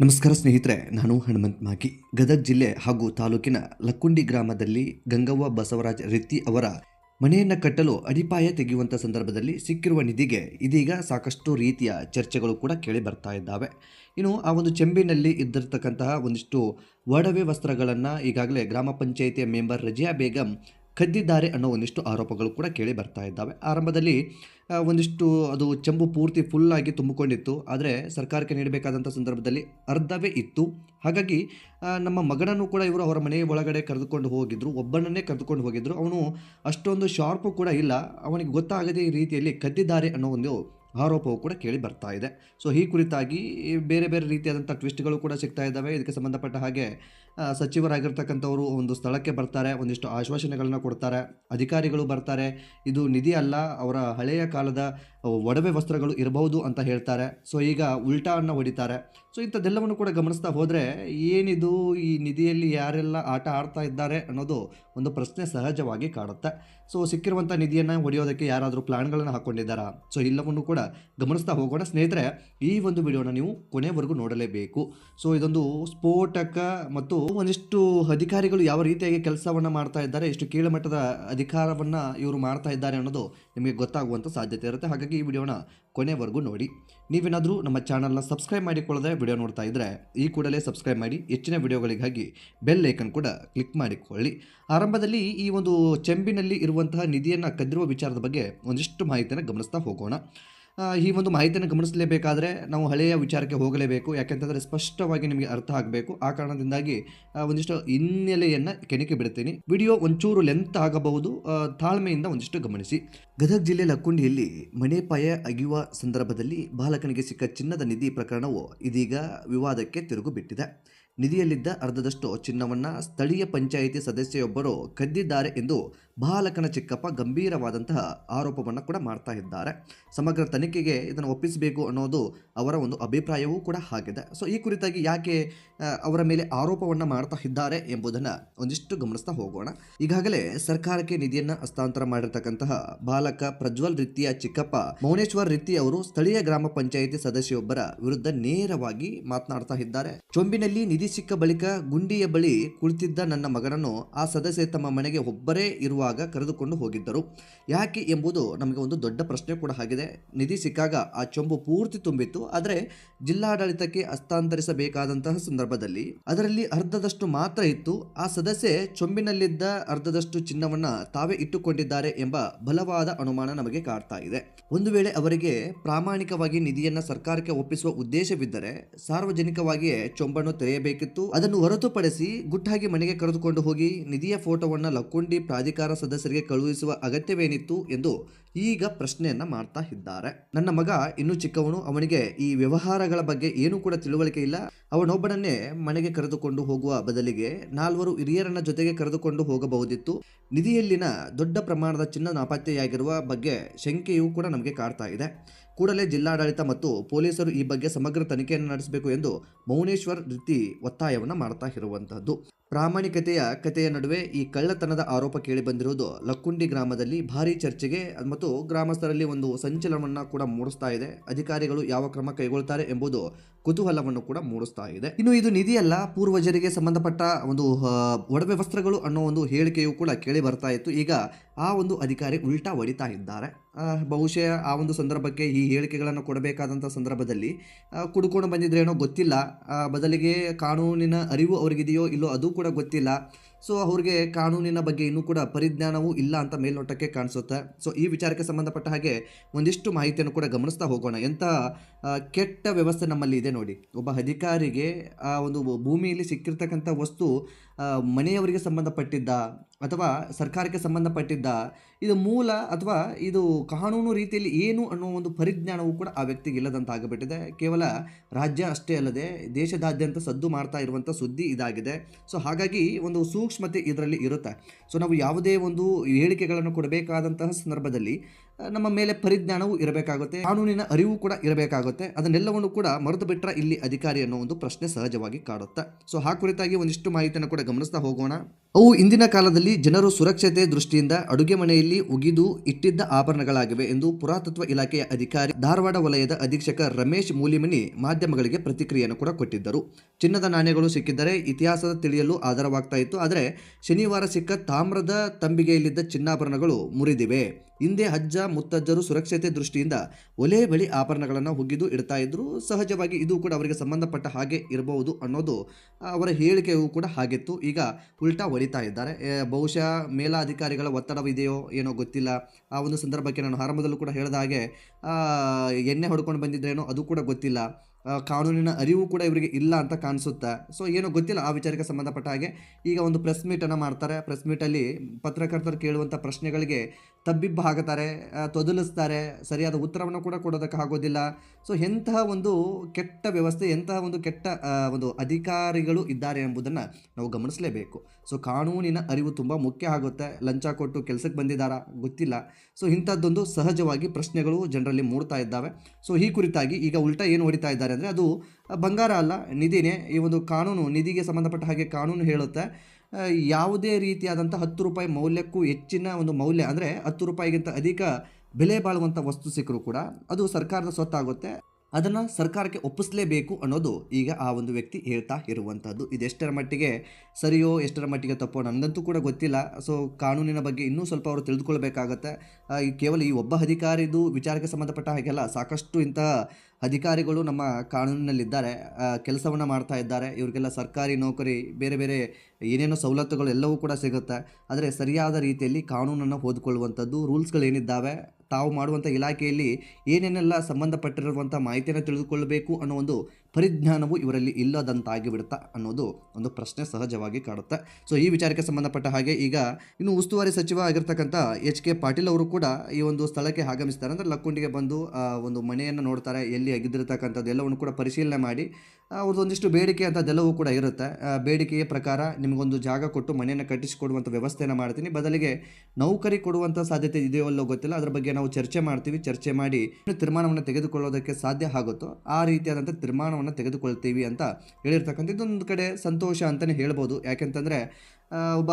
ನಮಸ್ಕಾರ ಸ್ನೇಹಿತರೆ, ನಾನು ಹನುಮಂತ್ ಮಾಗಿ ಗದಗ ಜಿಲ್ಲೆ ಹಾಗೂ ತಾಲೂಕಿನ ಲಕ್ಕುಂಡಿ ಗ್ರಾಮದಲ್ಲಿ ಗಂಗವ್ವ ಬಸವರಾಜ್ ರೆತ್ತಿ ಅವರ ಮನೆಯನ್ನು ಕಟ್ಟಲು ಅಡಿಪಾಯ ತೆಗೆಯುವಂಥ ಸಂದರ್ಭದಲ್ಲಿ ಸಿಕ್ಕಿರುವ ನಿಧಿಗೆ ಇದೀಗ ಸಾಕಷ್ಟು ರೀತಿಯ ಚರ್ಚೆಗಳು ಕೂಡ ಕೇಳಿ ಬರ್ತಾ ಇದ್ದಾವೆ. ಇನ್ನು ಆ ಒಂದು ಚೆಂಬಿನಲ್ಲಿ ಇದ್ದಿರ್ತಕ್ಕಂತಹ ಒಂದಿಷ್ಟು ಒಡವೆ ವಸ್ತ್ರಗಳನ್ನು ಈಗಾಗಲೇ ಗ್ರಾಮ ಪಂಚಾಯಿತಿಯ ಮೆಂಬರ್ ರಜಿಯಾ ಬೇಗಂ ಕದ್ದಿದ್ದಾರೆ ಅನ್ನೋ ಒಂದಿಷ್ಟು ಆರೋಪಗಳು ಕೂಡ ಕೇಳಿ ಬರ್ತಾ ಇದ್ದಾವೆ. ಆರಂಭದಲ್ಲಿ ಒಂದಿಷ್ಟು ಅದು ಚೆಂಬು ಪೂರ್ತಿ ಫುಲ್ಲಾಗಿ ತುಂಬಿಕೊಂಡಿತ್ತು. ಆದರೆ ಸರ್ಕಾರಕ್ಕೆ ನೀಡಬೇಕಾದಂಥ ಸಂದರ್ಭದಲ್ಲಿ ಅರ್ಧವೇ ಇತ್ತು. ಹಾಗಾಗಿ ನಮ್ಮ ಮಗನನ್ನು ಕೂಡ ಇವರು ಅವರ ಮನೆಯ ಒಳಗಡೆ ಕರೆದುಕೊಂಡು ಹೋಗಿದ್ರು. ಒಬ್ಬನನ್ನೇ ಕರೆದುಕೊಂಡು ಹೋಗಿದ್ರು. ಅವನು ಅಷ್ಟೊಂದು ಶಾರ್ಪು ಕೂಡ ಇಲ್ಲ. ಅವನಿಗೆ ಗೊತ್ತಾಗದೇ ಈ ರೀತಿಯಲ್ಲಿ ಕದ್ದಿದ್ದಾರೆ ಅನ್ನೋ ಒಂದು ಆರೋಪವು ಕೂಡ ಕೇಳಿ ಬರ್ತಾ ಇದೆ. ಸೊ ಈ ಕುರಿತಾಗಿ ಬೇರೆ ಬೇರೆ ರೀತಿಯಾದಂಥ ಟ್ವಿಸ್ಟ್ಗಳು ಕೂಡ ಸಿಗ್ತಾ ಇದ್ದಾವೆ. ಇದಕ್ಕೆ ಸಂಬಂಧಪಟ್ಟ ಹಾಗೆ ಸಚಿವರಾಗಿರ್ತಕ್ಕಂಥವರು ಒಂದು ಸ್ಥಳಕ್ಕೆ ಬರ್ತಾರೆ, ಒಂದಿಷ್ಟು ಆಶ್ವಾಸನೆಗಳನ್ನ ಕೊಡ್ತಾರೆ, ಅಧಿಕಾರಿಗಳು ಬರ್ತಾರೆ. ಇದು ನಿಧಿ ಅಲ್ಲ, ಅವರ ಹಳೆಯ ಕಾಲದ ಒಡವೆ ವಸ್ತ್ರಗಳು ಇರಬಹುದು ಅಂತ ಹೇಳ್ತಾರೆ. ಸೊ, ಈಗ ಉಲ್ಟಾ ಅನ್ನ ಹೊಡಿತಾರೆ. ಸೊ, ಇಂಥದ್ದೆಲ್ಲವನ್ನು ಕೂಡ ಗಮನಿಸ್ತಾ ಹೋದರೆ ಏನಿದು ಈ ನಿಧಿಯಲ್ಲಿ ಯಾರೆಲ್ಲ ಆಟ ಆಡ್ತಾ ಇದ್ದಾರೆ ಅನ್ನೋದು ಒಂದು ಪ್ರಶ್ನೆ ಸಹಜವಾಗಿ ಕಾಡುತ್ತೆ. ಸೊ, ಸಿಕ್ಕಿರುವಂಥ ನಿಧಿಯನ್ನು ಹೊಡೆಯೋದಕ್ಕೆ ಯಾರಾದರೂ ಪ್ಲಾನ್ಗಳನ್ನು ಹಾಕ್ಕೊಂಡಿದ್ದಾರಾ ಸೊ, ಇಲ್ಲವನ್ನು ಕೂಡ ಗಮನಿಸ್ತಾ ಹೋಗೋಣ. ಸ್ನೇಹಿತರೆ, ಈ ಒಂದು ವಿಡಿಯೋನ ನೀವು ಕೊನೆವರೆಗೂ ನೋಡಲೇಬೇಕು. ಸೊ, ಇದೊಂದು ಸ್ಫೋಟಕ ಮತ್ತು ಒಂದಿಷ್ಟು ಅಧಿಕಾರಿಗಳು ಯಾವ ರೀತಿಯಾಗಿ ಕೆಲಸವನ್ನು ಮಾಡ್ತಾ ಇದ್ದಾರೆ ಎಷ್ಟು ಕೀಳುಮಟ್ಟದ ಅಧಿಕಾರವನ್ನು ಇವರು ಮಾಡ್ತಾ ಇದ್ದಾರೆ ಅನ್ನೋದು ನಿಮಗೆ ಗೊತ್ತಾಗುವಂಥ ಸಾಧ್ಯತೆ ಇರುತ್ತೆ. ಹಾಗಾಗಿ ಈ ವಿಡಿಯೋನ ಕೊನೆವರೆಗೂ ನೋಡಿ. ನೀವೇನಾದರೂ ನಮ್ಮ ಚಾನಲ್ನ ಸಬ್ಸ್ಕ್ರೈಬ್ ಮಾಡಿಕೊಳ್ಳದೆ ವಿಡಿಯೋ ನೋಡ್ತಾ ಇದ್ದರೆ ಈ ಕೂಡಲೇ ಸಬ್ಸ್ಕ್ರೈಬ್ ಮಾಡಿ, ಹೆಚ್ಚಿನ ವಿಡಿಯೋಗಳಿಗಾಗಿ ಬೆಲ್ ಐಕನ್ ಕೂಡ ಕ್ಲಿಕ್ ಮಾಡಿಕೊಳ್ಳಿ. ಆರಂಭದಲ್ಲಿ ಈ ಒಂದು ಚೆಂಬಿನಲ್ಲಿ ಇರುವಂತಹ ನಿಧಿಯನ್ನು ಕದ್ದಿರುವ ವಿಚಾರದ ಬಗ್ಗೆ ಒಂದಿಷ್ಟು ಮಾಹಿತಿಯನ್ನು ಗಮನಿಸ್ತಾ ಹೋಗೋಣ. ಈ ಒಂದು ಮಾಹಿತಿಯನ್ನು ಗಮನಿಸಲೇಬೇಕಾದ್ರೆ ನಾವು ಹಳೆಯ ವಿಚಾರಕ್ಕೆ ಹೋಗಲೇಬೇಕು. ಯಾಕೆಂತಂದರೆ ಸ್ಪಷ್ಟವಾಗಿ ನಿಮಗೆ ಅರ್ಥ ಆಗಬೇಕು. ಆ ಕಾರಣದಿಂದಾಗಿ ಒಂದಿಷ್ಟು ಹಿನ್ನೆಲೆಯನ್ನು ಕೆಣಕಿ ಬಿಡ್ತೀನಿ. ವಿಡಿಯೋ ಒಂಚೂರು ಲೆಂತ್ ಆಗಬಹುದು. ತಾಳ್ಮೆಯಿಂದ ಒಂದಿಷ್ಟು ಗಮನಿಸಿ. ಗದಗ ಜಿಲ್ಲೆ ಲಕ್ಕುಂಡಿಯಲ್ಲಿ ಮಣೆಪಾಯ ಅಗಿಯುವ ಸಂದರ್ಭದಲ್ಲಿ ಬಾಲಕನಿಗೆ ಸಿಕ್ಕ ಚಿನ್ನದ ನಿಧಿ ಪ್ರಕರಣವು ಇದೀಗ ವಿವಾದಕ್ಕೆ ತಿರುಗು ಬಿಟ್ಟಿದೆ. ನಿಧಿಯಲ್ಲಿದ್ದ ಅರ್ಧದಷ್ಟು ಚಿನ್ನವನ್ನು ಸ್ಥಳೀಯ ಪಂಚಾಯಿತಿ ಸದಸ್ಯೆಯೊಬ್ಬರು ಕದ್ದಿದ್ದಾರೆ ಎಂದು ಬಾಲಕನ ಚಿಕ್ಕಪ್ಪ ಗಂಭೀರವಾದಂತಹ ಆರೋಪವನ್ನು ಕೂಡ ಮಾಡ್ತಾ ಇದ್ದಾರೆ. ಸಮಗ್ರ ತನಿಖೆಗೆ ಇದನ್ನು ಒಪ್ಪಿಸಬೇಕು ಅನ್ನೋದು ಅವರ ಒಂದು ಅಭಿಪ್ರಾಯವೂ ಕೂಡ ಆಗಿದೆ. ಸೊ ಈ ಕುರಿತಾಗಿ ಯಾಕೆ ಅವರ ಮೇಲೆ ಆರೋಪವನ್ನು ಮಾಡ್ತಾ ಇದ್ದಾರೆ ಎಂಬುದನ್ನು ಒಂದಿಷ್ಟು ಗಮನಿಸ್ತಾ ಹೋಗೋಣ. ಈಗಾಗಲೇ ಸರ್ಕಾರಕ್ಕೆ ನಿಧಿಯನ್ನು ಹಸ್ತಾಂತರ ಮಾಡಿರ್ತಕ್ಕಂತಹ ಬಾಲಕ ಪ್ರಜ್ವಲ್ ರೀತಿಯ ಚಿಕ್ಕಪ್ಪ ಮೌನೇಶ್ವರ್ ರೀತಿ ಅವರು ಸ್ಥಳೀಯ ಗ್ರಾಮ ಪಂಚಾಯಿತಿ ಸದಸ್ಯೊಬ್ಬರ ವಿರುದ್ಧ ನೇರವಾಗಿ ಮಾತನಾಡ್ತಾ ಇದ್ದಾರೆ. ಚೊಂಬಿನಲ್ಲಿ ನಿಧಿ ಸಿಕ್ಕ ಬಳಿಕ ಗುಂಡಿಯ ಬಳಿ ಕುಳಿತಿದ್ದ ನನ್ನ ಮಗನನ್ನು ಆ ಸದಸ್ಯೆ ತಮ್ಮ ಮನೆಗೆ ಒಬ್ಬರೇ ಇರುವಾಗ ಕರೆದುಕೊಂಡು ಹೋಗಿದ್ದರು. ಯಾಕೆ ಎಂಬುದು ನಮಗೆ ಒಂದು ದೊಡ್ಡ ಪ್ರಶ್ನೆ ಕೂಡ ಆಗಿದೆ. ನಿಧಿ ಸಿಕ್ಕಾಗ ಆ ಚೊಂಬು ಪೂರ್ತಿ ತುಂಬಿತ್ತು. ಆದರೆ ಜಿಲ್ಲಾಡಳಿತಕ್ಕೆ ಹಸ್ತಾಂತರಿಸಬೇಕಾದಂತಹ ಸಂದರ್ಭದಲ್ಲಿ ಅದರಲ್ಲಿ ಅರ್ಧದಷ್ಟು ಮಾತ್ರ ಇತ್ತು. ಆ ಸದಸ್ಯೆ ಚೊಂಬಿನಲ್ಲಿದ್ದ ಅರ್ಧದಷ್ಟು ಚಿನ್ನವನ್ನ ತಾವೇ ಇಟ್ಟುಕೊಂಡಿದ್ದಾರೆ ಎಂಬ ಬಲವಾದ ಅನುಮಾನ ನಮಗೆ ಕಾಡ್ತಾ ಇದೆ. ಒಂದು ವೇಳೆ ಅವರಿಗೆ ಪ್ರಾಮಾಣಿಕವಾಗಿ ನಿಧಿಯನ್ನ ಸರ್ಕಾರಕ್ಕೆ ಒಪ್ಪಿಸುವ ಉದ್ದೇಶವಿದ್ದರೆ ಸಾರ್ವಜನಿಕವಾಗಿಯೇ ಚೊಂಬನ್ನು ತೆರೆಯಬೇಕಿತ್ತು. ಅದನ್ನು ಹೊರತುಪಡಿಸಿ ಗುಟ್ಟಾಗಿ ಮನೆಗೆ ಕರೆದುಕೊಂಡು ಹೋಗಿ ನಿಧಿಯ ಫೋಟೋವನ್ನ ಲಕ್ಕೊಂಡಿ ಪ್ರಾಧಿಕಾರ ಸದಸ್ಯರಿಗೆ ಕಳುಹಿಸುವ ಅಗತ್ಯವೇನಿತ್ತು ಎಂದು ಈಗ ಪ್ರಶ್ನೆಯನ್ನ ಮಾಡ್ತಾ ಇದ್ದಾರೆ. ನನ್ನ ಮಗ ಇನ್ನೂ ಚಿಕ್ಕವನು, ಅವನಿಗೆ ಈ ವ್ಯವಹಾರಗಳ ಬಗ್ಗೆ ಏನೂ ಕೂಡ ತಿಳುವಳಿಕೆ ಇಲ್ಲ. ಅವನೊಬ್ಬನನ್ನೇ ಮನೆಗೆ ಕರೆದುಕೊಂಡು ಹೋಗುವ ಬದಲಿಗೆ ನಾಲ್ವರು ಹಿರಿಯರನ್ನ ಜೊತೆಗೆ ಕರೆದುಕೊಂಡು ಹೋಗಬಹುದಿತ್ತು. ನಿಧಿಯಲ್ಲಿನ ದೊಡ್ಡ ಪ್ರಮಾಣದ ಚಿನ್ನ ನಾಪತ್ತೆಯಾಗಿರುವ ಬಗ್ಗೆ ಶಂಕೆಯೂ ಕೂಡ ನಮಗೆ ಕಾಡ್ತಾ ಇದೆ. ಕೂಡಲೇ ಜಿಲ್ಲಾಡಳಿತ ಮತ್ತು ಪೊಲೀಸರು ಈ ಬಗ್ಗೆ ಸಮಗ್ರ ತನಿಖೆಯನ್ನು ನಡೆಸಬೇಕು ಎಂದು ಮೌನೇಶ್ವರ್ ರೀತಿ ಒತ್ತಾಯವನ್ನು ಮಾಡ್ತಾ ಇರುವಂತಹದ್ದು. ಪ್ರಾಮಾಣಿಕತೆಯ ಕಥೆಯ ನಡುವೆ ಈ ಕಳ್ಳತನದ ಆರೋಪ ಕೇಳಿಬಂದಿರುವುದು ಲಕ್ಕುಂಡಿ ಗ್ರಾಮದಲ್ಲಿ ಭಾರಿ ಚರ್ಚೆಗೆ ಮತ್ತು ಗ್ರಾಮಸ್ಥರಲ್ಲಿ ಒಂದು ಸಂಚಲನವನ್ನು ಕೂಡ ಮೂಡಿಸ್ತಾ ಇದೆ. ಅಧಿಕಾರಿಗಳು ಯಾವ ಕ್ರಮ ಕೈಗೊಳ್ತಾರೆ ಎಂಬುದು ಕುತೂಹಲವನ್ನು ಕೂಡ ಮೂಡಿಸ್ತಾ ಇದೆ. ಇನ್ನು ಇದು ನಿಧಿಯಲ್ಲ, ಪೂರ್ವಜರಿಗೆ ಸಂಬಂಧಪಟ್ಟ ಒಂದು ಒಡವೆ ವಸ್ತ್ರಗಳು ಅನ್ನೋ ಒಂದು ಹೇಳಿಕೆಯು ಕೂಡ ಕೇಳಿ ಬರ್ತಾ ಇತ್ತು. ಈಗ ಆ ಒಂದು ಅಧಿಕಾರಿ ಉಲ್ಟಾ ಹೊಡಿತಾ ಇದ್ದಾರೆ. ಬಹುಶಃ ಆ ಒಂದು ಸಂದರ್ಭಕ್ಕೆ ಈ ಹೇಳಿಕೆಗಳನ್ನು ಕೊಡಬೇಕಾದಂಥ ಸಂದರ್ಭದಲ್ಲಿ ಕುಡ್ಕೊಂಡು ಬಂದಿದ್ರೇನೋ ಗೊತ್ತಿಲ್ಲ. ಬದಲಿಗೆ ಕಾನೂನಿನ ಅರಿವು ಅವರಿಗಿದೆಯೋ ಇಲ್ಲೋ ಅದು ಕೂಡ ಗೊತ್ತಿಲ್ಲ. ಸೊ, ಅವ್ರಿಗೆ ಕಾನೂನಿನ ಬಗ್ಗೆ ಇನ್ನೂ ಕೂಡ ಪರಿಜ್ಞಾನವೂ ಇಲ್ಲ ಅಂತ ಮೇಲ್ನೋಟಕ್ಕೆ ಕಾಣಿಸುತ್ತೆ. ಸೊ, ಈ ವಿಚಾರಕ್ಕೆ ಸಂಬಂಧಪಟ್ಟ ಹಾಗೆ ಒಂದಿಷ್ಟು ಮಾಹಿತಿಯನ್ನು ಕೂಡ ಗಮನಿಸ್ತಾ ಹೋಗೋಣ. ಎಂಥ ಕೆಟ್ಟ ವ್ಯವಸ್ಥೆ ನಮ್ಮಲ್ಲಿ ಇದೆ ನೋಡಿ. ಒಬ್ಬ ಅಧಿಕಾರಿಗೆ ಆ ಒಂದು ಭೂಮಿಯಲ್ಲಿ ಸಿಕ್ಕಿರ್ತಕ್ಕಂಥ ವಸ್ತು ಮನೆಯವರಿಗೆ ಸಂಬಂಧಪಟ್ಟಿದ್ದ ಅಥವಾ ಸರ್ಕಾರಕ್ಕೆ ಸಂಬಂಧಪಟ್ಟಿದ್ದ ಇದು ಮೂಲ ಅಥವಾ ಇದು ಕಾನೂನು ರೀತಿಯಲ್ಲಿ ಏನು ಅನ್ನೋ ಒಂದು ಪರಿಜ್ಞಾನವೂ ಕೂಡ ಆ ವ್ಯಕ್ತಿಗೆ ಇಲ್ಲದಂತಾಗಬಿಟ್ಟಿದೆ. ಕೇವಲ ರಾಜ್ಯ ಅಷ್ಟೇ ಅಲ್ಲದೆ ದೇಶದಾದ್ಯಂತ ಸದ್ದು ಮಾಡ್ತಾ ಇರುವಂಥ ಸುದ್ದಿ ಇದಾಗಿದೆ. ಸೊ ಹಾಗಾಗಿ ಒಂದು ಸೂಕ್ಷ್ಮತೆ ಇದರಲ್ಲಿ ಇರುತ್ತೆ. ಸೊ ನಾವು ಯಾವುದೇ ಒಂದು ಹೇಳಿಕೆಗಳನ್ನು ಕೊಡಬೇಕಾದಂತಹ ಸಂದರ್ಭದಲ್ಲಿ ನಮ್ಮ ಮೇಲೆ ಪರಿಜ್ಞಾನವೂ ಇರಬೇಕಾಗುತ್ತೆ. ಕಾನೂನಿನ ಅರಿವು ಕೂಡ ಇರಬೇಕಾಗುತ್ತೆ. ಅದನ್ನೆಲ್ಲವನ್ನು ಕೂಡ ಮರೆತು ಬಿಟ್ಟರೆ ಇಲ್ಲಿ ಅಧಿಕಾರಿ ಅನ್ನೋ ಒಂದು ಪ್ರಶ್ನೆ ಸಹಜವಾಗಿ ಕಾಡುತ್ತೆ. ಸೊ ಆ ಕುರಿತಾಗಿ ಒಂದಿಷ್ಟು ಮಾಹಿತಿಯನ್ನು ಕೂಡ ಗಮನಿಸ್ತಾ ಹೋಗೋಣ. ಅವು ಇಂದಿನ ಕಾಲದಲ್ಲಿ ಜನರು ಸುರಕ್ಷತೆ ದೃಷ್ಟಿಯಿಂದ ಅಡುಗೆ ಮನೆಯಲ್ಲಿ ಉಗಿದು ಇಟ್ಟಿದ್ದ ಆಭರಣಗಳಾಗಿವೆ ಎಂದು ಪುರಾತತ್ವ ಇಲಾಖೆಯ ಅಧಿಕಾರಿ ಧಾರವಾಡ ವಲಯದ ಅಧೀಕ್ಷಕ ರಮೇಶ್ ಮೂಲಿಮನಿ ಮಾಧ್ಯಮಗಳಿಗೆ ಪ್ರತಿಕ್ರಿಯೆಯನ್ನು ಕೂಡ ಕೊಟ್ಟಿದ್ದರು. ಚಿನ್ನದ ನಾಣ್ಯಗಳು ಸಿಕ್ಕಿದ್ದರೆ ಇತಿಹಾಸದ ತಿಳಿಯಲು ಆಧಾರವಾಗ್ತಾ ಇತ್ತು. ಆದರೆ ಶನಿವಾರ ಸಿಕ್ಕ ತಾಮ್ರದ ತಂಬಿಗೆಯಲ್ಲಿದ್ದ ಚಿನ್ನಾಭರಣಗಳು ಮುರಿದಿವೆ. ಹಿಂದೆ ಅಜ್ಜ ಮುತ್ತಜ್ಜರು ಸುರಕ್ಷತೆ ದೃಷ್ಟಿಯಿಂದ ಒಲೆ ಬಳಿ ಆಭರಣಗಳನ್ನು ಹುಗಿದು ಇಡ್ತಾ ಇದ್ರು ಸಹಜವಾಗಿ ಇದು ಕೂಡ ಅವರಿಗೆ ಸಂಬಂಧಪಟ್ಟ ಹಾಗೆ ಇರಬಹುದು ಅನ್ನೋದು ಅವರ ಹೇಳಿಕೆಯೂ ಕೂಡ ಹಾಗಿತ್ತು. ಈಗ ಉಲ್ಟಾ ಹೊಡಿತಾ ಇದ್ದಾರೆ. ಬಹುಶಃ ಮೇಲಾಧಿಕಾರಿಗಳ ಒತ್ತಡವಿದೆಯೋ ಏನೋ ಗೊತ್ತಿಲ್ಲ. ಆ ಒಂದು ಸಂದರ್ಭಕ್ಕೆ ನಾನು ಆರಂಭದಲ್ಲೂ ಕೂಡ ಹೇಳಿದ ಹಾಗೆ ಎಣ್ಣೆ ಹೊಡ್ಕೊಂಡು ಬಂದಿದ್ರೇನೋ ಅದು ಕೂಡ ಗೊತ್ತಿಲ್ಲ. ಕಾನೂನಿನ ಅರಿವು ಕೂಡ ಇವರಿಗೆ ಇಲ್ಲ ಅಂತ ಕಾಣಿಸುತ್ತೆ? ಸೊ, ಏನೋ ಗೊತ್ತಿಲ್ಲ ಆ ವಿಚಾರಕ್ಕೆ ಸಂಬಂಧಪಟ್ಟ ಹಾಗೆ. ಈಗ ಒಂದು ಪ್ರೆಸ್ ಮೀಟನ್ನು ಮಾಡ್ತಾರೆ. ಪ್ರೆಸ್ ಮೀಟಲ್ಲಿ ಪತ್ರಕರ್ತರು ಕೇಳುವಂಥ ಪ್ರಶ್ನೆಗಳಿಗೆ ತಬ್ಬಿಬ್ಬ ಹಾಕುತ್ತಾರೆ ತೊದಲಿಸ್ತಾರೆ, ಸರಿಯಾದ ಉತ್ತರವನ್ನು ಕೂಡ ಕೊಡೋದಕ್ಕೆ ಆಗೋದಿಲ್ಲ. ಸೊ ಎಂತಹ ಒಂದು ಕೆಟ್ಟ ವ್ಯವಸ್ಥೆ, ಎಂತಹ ಒಂದು ಕೆಟ್ಟ ಒಂದು ಅಧಿಕಾರಿಗಳು ಇದ್ದಾರೆ ಎಂಬುದನ್ನು ನಾವು ಗಮನಿಸಲೇಬೇಕು. ಸೊ ಕಾನೂನಿನ ಅರಿವು ತುಂಬ ಮುಖ್ಯ ಆಗುತ್ತೆ. ಲಂಚ ಕೊಟ್ಟು ಕೆಲಸಕ್ಕೆ ಬಂದಿದ್ದಾರಾ? ಗೊತ್ತಿಲ್ಲ. ಸೊ ಇಂಥದ್ದೊಂದು ಸಹಜವಾಗಿ ಪ್ರಶ್ನೆಗಳು ಜನರಲ್ಲಿ ಮೂಡ್ತಾ ಇದ್ದಾವೆ. ಸೊ ಈ ಕುರಿತಾಗಿ ಈಗ ಉಲ್ಟಾ ಏನು ಹೊಡಿತಾ ಇದ್ದಾರೆ ಅಂದರೆ ಅದು ಬಂಗಾರ ಅಲ್ಲ, ನಿಧಿನೇ. ಈ ಒಂದು ಕಾನೂನು, ನಿಧಿಗೆ ಸಂಬಂಧಪಟ್ಟ ಹಾಗೆ ಕಾನೂನು ಹೇಳುತ್ತೆ. ಯಾವುದೇ ರೀತಿಯಾದಂಥ ಹತ್ತು ರೂಪಾಯಿ ಮೌಲ್ಯಕ್ಕೂ ಹೆಚ್ಚಿನ ಒಂದು ಮೌಲ್ಯ ಅಂದರೆ ಹತ್ತು ರೂಪಾಯಿಗಿಂತ ಅಧಿಕ ಬೆಲೆ ಬಾಳುವಂಥ ವಸ್ತು ಸಿಕ್ಕರೂ ಕೂಡ ಅದು ಸರ್ಕಾರದ ಸ್ವತ್ತಾಗುತ್ತೆ. ಅದನ್ನು ಸರ್ಕಾರಕ್ಕೆ ಒಪ್ಪಿಸಲೇಬೇಕು ಅನ್ನೋದು ಈಗ ಆ ಒಂದು ವ್ಯಕ್ತಿ ಹೇಳ್ತಾ ಇರುವಂಥದ್ದು ಇದೆಷ್ಟರ ಮಟ್ಟಿಗೆ ಸರಿಯೋ, ಎಷ್ಟರ ಮಟ್ಟಿಗೆ ತಪ್ಪೋ ನನಗಂತೂ ಕೂಡ ಗೊತ್ತಿಲ್ಲ. ಸೊ ಕಾನೂನಿನ ಬಗ್ಗೆ ಇನ್ನೂ ಸ್ವಲ್ಪ ಅವರು ತಿಳಿದುಕೊಳ್ಬೇಕಾಗತ್ತೆ. ಕೇವಲ ಈ ಒಬ್ಬ ಅಧಿಕಾರಿದು ವಿಚಾರಕ್ಕೆ ಸಂಬಂಧಪಟ್ಟ ಹಾಗೆಲ್ಲ ಸಾಕಷ್ಟು ಇಂತಹ ಅಧಿಕಾರಿಗಳು ನಮ್ಮ ಕಾನೂನಿನಲ್ಲಿದ್ದಾರೆ ಕೆಲಸವನ್ನು ಮಾಡ್ತಾ ಇದ್ದಾರೆ. ಇವ್ರಿಗೆಲ್ಲ ಸರ್ಕಾರಿ ನೌಕರಿ, ಬೇರೆ ಬೇರೆ ಏನೇನೋ ಸವಲತ್ತುಗಳು ಎಲ್ಲವೂ ಕೂಡ ಸಿಗುತ್ತೆ. ಆದರೆ ಸರಿಯಾದ ರೀತಿಯಲ್ಲಿ ಕಾನೂನನ್ನು ಓದ್ಕೊಳ್ಳುವಂಥದ್ದು, ರೂಲ್ಸ್ಗಳೇನಿದ್ದಾವೆ, ತಾವು ಮಾಡುವಂಥ ಇಲಾಖೆಯಲ್ಲಿ ಏನೇನೆಲ್ಲ ಸಂಬಂಧಪಟ್ಟಿರುವಂಥ ಮಾಹಿತಿಯನ್ನು ತಿಳಿದುಕೊಳ್ಳಬೇಕು ಅನ್ನೋ ಒಂದು ಪರಿಜ್ಞಾನವು ಇವರಲ್ಲಿ ಇಲ್ಲದಂತಾಗಿ ಬಿಡುತ್ತಾ ಅನ್ನೋದು ಒಂದು ಪ್ರಶ್ನೆ ಸಹಜವಾಗಿ ಕಾಡುತ್ತೆ. ಸೊ ಈ ವಿಚಾರಕ್ಕೆ ಸಂಬಂಧಪಟ್ಟ ಹಾಗೆ ಈಗ ಇನ್ನು ಉಸ್ತುವಾರಿ ಸಚಿವ ಆಗಿರ್ತಕ್ಕಂಥ ಎಚ್ ಕೆ ಪಾಟೀಲ್ ಅವರು ಕೂಡ ಈ ಒಂದು ಸ್ಥಳಕ್ಕೆ ಆಗಮಿಸ್ತಾರೆ. ಅಂದರೆ ಲಕ್ಕುಂಡಿಗೆ ಬಂದು ಒಂದು ಮನೆಯನ್ನು ನೋಡ್ತಾರೆ, ಎಲ್ಲಿ ಅಗಿದಿರತಕ್ಕಂಥದ್ದು ಎಲ್ಲವನ್ನು ಕೂಡ ಪರಿಶೀಲನೆ ಮಾಡಿ ಅವ್ರದ್ದು ಒಂದಿಷ್ಟು ಬೇಡಿಕೆ ಅಂಥದ್ದೆಲ್ಲವೂ ಕೂಡ ಇರುತ್ತೆ. ಬೇಡಿಕೆಯ ಪ್ರಕಾರ ನಿಮಗೊಂದು ಜಾಗ ಕೊಟ್ಟು ಮನೆಯನ್ನು ಕಟ್ಟಿಸಿಕೊಡುವಂಥ ವ್ಯವಸ್ಥೆಯನ್ನು ಮಾಡ್ತೀನಿ. ಬದಲಿಗೆ ನೌಕರಿ ಕೊಡುವಂಥ ಸಾಧ್ಯತೆ ಇದೆಯೋ ಅಲ್ಲೋ ಗೊತ್ತಿಲ್ಲ. ಅದರ ಬಗ್ಗೆ ನಾವು ಚರ್ಚೆ ಮಾಡ್ತೀವಿ. ಚರ್ಚೆ ಮಾಡಿ ತೀರ್ಮಾನವನ್ನು ತೆಗೆದುಕೊಳ್ಳೋದಕ್ಕೆ ಸಾಧ್ಯ ಆಗುತ್ತೋ ಆ ರೀತಿಯಾದಂಥ ತೀರ್ಮಾನವನ್ನು ತೆಗೆದುಕೊಳ್ತೀವಿ ಅಂತ ಹೇಳಿರ್ತಕ್ಕಂಥ ಇದೊಂದು ಕಡೆ ಸಂತೋಷ ಅಂತಲೇ ಹೇಳ್ಬೋದು. ಯಾಕೆಂತಂದರೆ ಒಬ್ಬ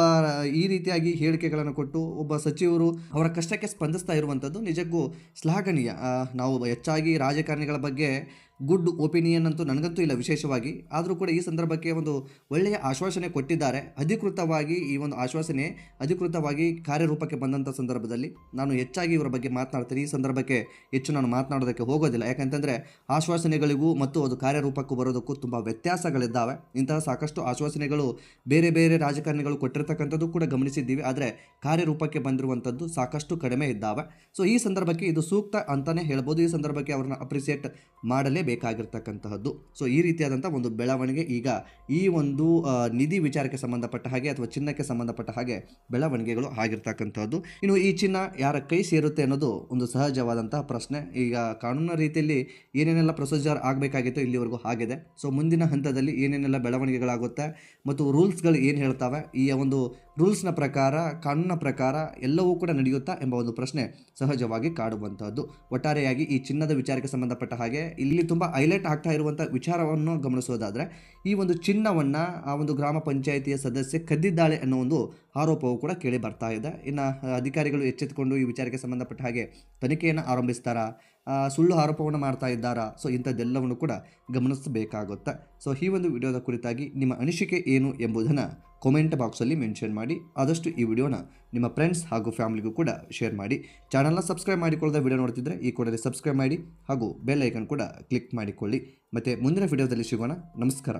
ಈ ರೀತಿಯಾಗಿ ಹೇಳಿಕೆಗಳನ್ನು ಕೊಟ್ಟು ಒಬ್ಬ ಸಚಿವರು ಅವರ ಕಷ್ಟಕ್ಕೆ ಸ್ಪಂದಿಸ್ತಾ ಇರುವಂಥದ್ದು ನಿಜಕ್ಕೂ ಶ್ಲಾಘನೀಯ. ನಾವು ಹೆಚ್ಚಾಗಿ ರಾಜಕಾರಣಿಗಳ ಬಗ್ಗೆ ಗುಡ್ ಒಪಿನಿಯನ್ ಅಂತೂ ನನಗಂತೂ ಇಲ್ಲ ವಿಶೇಷವಾಗಿ. ಆದರೂ ಕೂಡ ಈ ಸಂದರ್ಭಕ್ಕೆ ಒಂದು ಒಳ್ಳೆಯ ಆಶ್ವಾಸನೆ ಕೊಟ್ಟಿದ್ದಾರೆ. ಅಧಿಕೃತವಾಗಿ ಈ ಒಂದು ಆಶ್ವಾಸನೆ ಅಧಿಕೃತವಾಗಿ ಕಾರ್ಯರೂಪಕ್ಕೆ ಬಂದಂಥ ಸಂದರ್ಭದಲ್ಲಿ ನಾನು ಹೆಚ್ಚಾಗಿ ಇವರ ಬಗ್ಗೆ ಮಾತನಾಡ್ತೀನಿ. ಈ ಸಂದರ್ಭಕ್ಕೆ ಹೆಚ್ಚು ನಾನು ಮಾತನಾಡೋದಕ್ಕೆ ಹೋಗೋದಿಲ್ಲ. ಯಾಕಂತಂದರೆ ಆಶ್ವಾಸನೆಗಳಿಗೂ ಮತ್ತು ಅದು ಕಾರ್ಯರೂಪಕ್ಕೂ ಬರೋದಕ್ಕೂ ತುಂಬ ವ್ಯತ್ಯಾಸಗಳಿದ್ದಾವೆ. ಇಂತಹ ಸಾಕಷ್ಟು ಆಶ್ವಾಸನೆಗಳು ಬೇರೆ ಬೇರೆ ರಾಜಕಾರಣಿಗಳು ಕೊಟ್ಟಿರ್ತಕ್ಕಂಥದ್ದು ಕೂಡ ಗಮನಿಸಿದ್ದೀವಿ. ಆದರೆ ಕಾರ್ಯರೂಪಕ್ಕೆ ಬಂದಿರುವಂಥದ್ದು ಸಾಕಷ್ಟು ಕಡಿಮೆ ಇದ್ದಾವೆ. ಸೊ ಈ ಸಂದರ್ಭಕ್ಕೆ ಇದು ಸೂಕ್ತ ಅಂತಲೇ ಹೇಳ್ಬೋದು. ಈ ಸಂದರ್ಭಕ್ಕೆ ಅವ್ರನ್ನ ಅಪ್ರಿಸಿಯೇಟ್ ಮಾಡಲೇಬೇಕಾಗಿರ್ತಕ್ಕಂತಹದ್ದು. ಸೊ ಈ ರೀತಿಯಾದಂಥ ಒಂದು ಬೆಳವಣಿಗೆ ಈಗ ಈ ಒಂದು ನಿಧಿ ವಿಚಾರಕ್ಕೆ ಸಂಬಂಧಪಟ್ಟ ಹಾಗೆ ಅಥವಾ ಚಿನ್ನಕ್ಕೆ ಸಂಬಂಧಪಟ್ಟ ಹಾಗೆ ಬೆಳವಣಿಗೆಗಳು ಆಗಿರ್ತಕ್ಕಂಥದ್ದು. ಇನ್ನು ಈ ಚಿನ್ನ ಯಾರ ಕೈ ಸೇರುತ್ತೆ ಅನ್ನೋದು ಒಂದು ಸಹಜವಾದಂತಹ ಪ್ರಶ್ನೆ. ಈಗ ಕಾನೂನಿನ ರೀತಿಯಲ್ಲಿ ಏನೇನೆಲ್ಲ ಪ್ರೊಸೀಜರ್ ಆಗಬೇಕಾಗಿತ್ತು ಇಲ್ಲಿವರೆಗೂ ಆಗಿದೆ. ಸೊ ಮುಂದಿನ ಹಂತದಲ್ಲಿ ಏನೇನೆಲ್ಲ ಬೆಳವಣಿಗೆಗಳಾಗುತ್ತೆ ಮತ್ತು ರೂಲ್ಸ್ಗಳು ಏನು ಹೇಳ್ತವೆ ಈ ಒಂದು ರೂಲ್ಸ್ನ ಪ್ರಕಾರ, ಕಾನೂನಿನ ಪ್ರಕಾರ ಎಲ್ಲವೂ ಕೂಡ ನಡೆಯುತ್ತಾ ಎಂಬ ಒಂದು ಪ್ರಶ್ನೆ ಸಹಜವಾಗಿ ಕಾಡುವಂಥದ್ದು. ಒಟ್ಟಾರೆಯಾಗಿ ಈ ಚಿನ್ನದ ವಿಚಾರಕ್ಕೆ ಸಂಬಂಧಪಟ್ಟ ಹಾಗೆ ಇಲ್ಲಿ ತುಂಬ ಹೈಲೈಟ್ ಆಗ್ತಾ ಇರುವಂಥ ವಿಚಾರವನ್ನು ಗಮನಿಸೋದಾದರೆ ಈ ಒಂದು ಚಿನ್ನವನ್ನು ಆ ಒಂದು ಗ್ರಾಮ ಪಂಚಾಯಿತಿಯ ಸದಸ್ಯೆ ಕದ್ದಿದ್ದಾಳೆ ಅನ್ನೋ ಒಂದು ಆರೋಪವು ಕೂಡ ಕೇಳಿ ಬರ್ತಾ ಇದೆ. ಇನ್ನು ಅಧಿಕಾರಿಗಳು ಎಚ್ಚೆತ್ತುಕೊಂಡು ಈ ವಿಚಾರಕ್ಕೆ ಸಂಬಂಧಪಟ್ಟ ಹಾಗೆ ತನಿಖೆಯನ್ನು ಆರಂಭಿಸ್ತಾರಾ? ಸುಳ್ಳು ಆರೋಪವನ್ನು ಮಾಡ್ತಾ ಇದ್ದಾರಾ? ಸೊ ಇಂಥದ್ದೆಲ್ಲವನ್ನು ಕೂಡ ಗಮನಿಸಬೇಕಾಗುತ್ತೆ. ಸೊ ಈ ಒಂದು ವಿಡಿಯೋದ ಕುರಿತಾಗಿ ನಿಮ್ಮ ಅನಿಸಿಕೆ ಏನು ಎಂಬುದನ್ನು ಕಾಮೆಂಟ್ ಬಾಕ್ಸಲ್ಲಿ ಮೆನ್ಷನ್ ಮಾಡಿ, ಆದಷ್ಟು ಈ ವಿಡಿಯೋನ ನಿಮ್ಮ ಫ್ರೆಂಡ್ಸ್ ಹಾಗೂ ಫ್ಯಾಮಿಲಿಗೂ ಕೂಡ ಶೇರ್ ಮಾಡಿ. ಚಾನಲ್ನ ಸಬ್ಸ್ಕ್ರೈಬ್ ಮಾಡಿಕೊಳ್ಳದ ವಿಡಿಯೋ ನೋಡ್ತಿದ್ರೆ ಈ ಕೂಡಲೇ ಸಬ್ಸ್ಕ್ರೈಬ್ ಮಾಡಿ ಹಾಗೂ ಬೆಲ್ ಐಕನ್ ಕೂಡ ಕ್ಲಿಕ್ ಮಾಡಿಕೊಳ್ಳಿ. ಮತ್ತು ಮುಂದಿನ ವಿಡಿಯೋದಲ್ಲಿ ಸಿಗೋಣ. ನಮಸ್ಕಾರ.